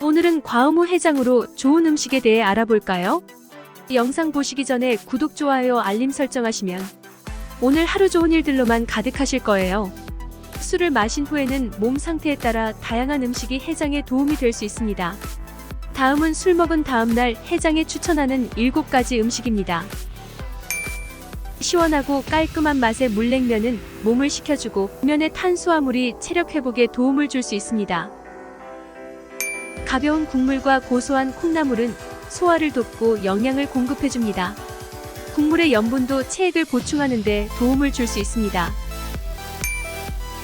오늘은 과음후 해장으로 좋은 음식에 대해 알아볼까요? 영상 보시기 전에 구독, 좋아요, 알림 설정하시면 오늘 하루 좋은 일들로만 가득하실 거예요. 술을 마신 후에는 몸 상태에 따라 다양한 음식이 해장에 도움이 될 수 있습니다. 다음은 술 먹은 다음 날 해장에 추천하는 7가지 음식입니다. 시원하고 깔끔한 맛의 물냉면은 몸을 식혀주고 면의 탄수화물이 체력 회복에 도움을 줄 수 있습니다. 가벼운 국물과 고소한 콩나물은 소화를 돕고 영양을 공급해줍니다. 국물의 염분도 체액을 보충하는 데 도움을 줄 수 있습니다.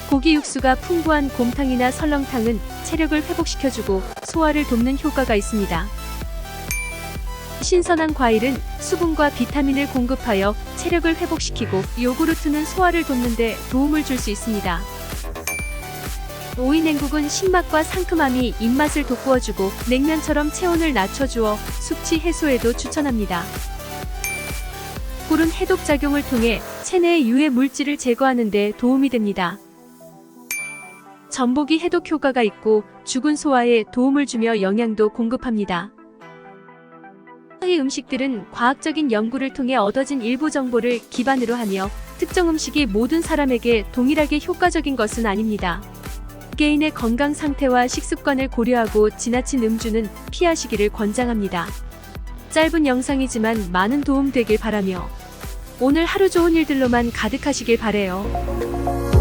고기 육수가 풍부한 곰탕이나 설렁탕은 체력을 회복시켜주고 소화를 돕는 효과가 있습니다. 신선한 과일은 수분과 비타민을 공급하여 체력을 회복시키고 요구르트는 소화를 돕는데 도움을 줄 수 있습니다. 오이 냉국은 신맛과 상큼함이 입맛을 돋구어주고 냉면처럼 체온을 낮춰주어 숙취 해소에도 추천합니다. 꿀은 해독 작용을 통해 체내의 유해 물질을 제거하는 데 도움이 됩니다. 전복이 해독 효과가 있고 죽은 소화에 도움을 주며 영양도 공급합니다. 이 음식들은 과학적인 연구를 통해 얻어진 일부 정보를 기반으로 하며 특정 음식이 모든 사람에게 동일하게 효과적인 것은 아닙니다. 개인의 건강 상태와 식습관을 고려하고 지나친 음주는 피하시기를 권장합니다. 짧은 영상이지만 많은 도움 되길 바라며 오늘 하루 좋은 일들로만 가득하시길 바래요.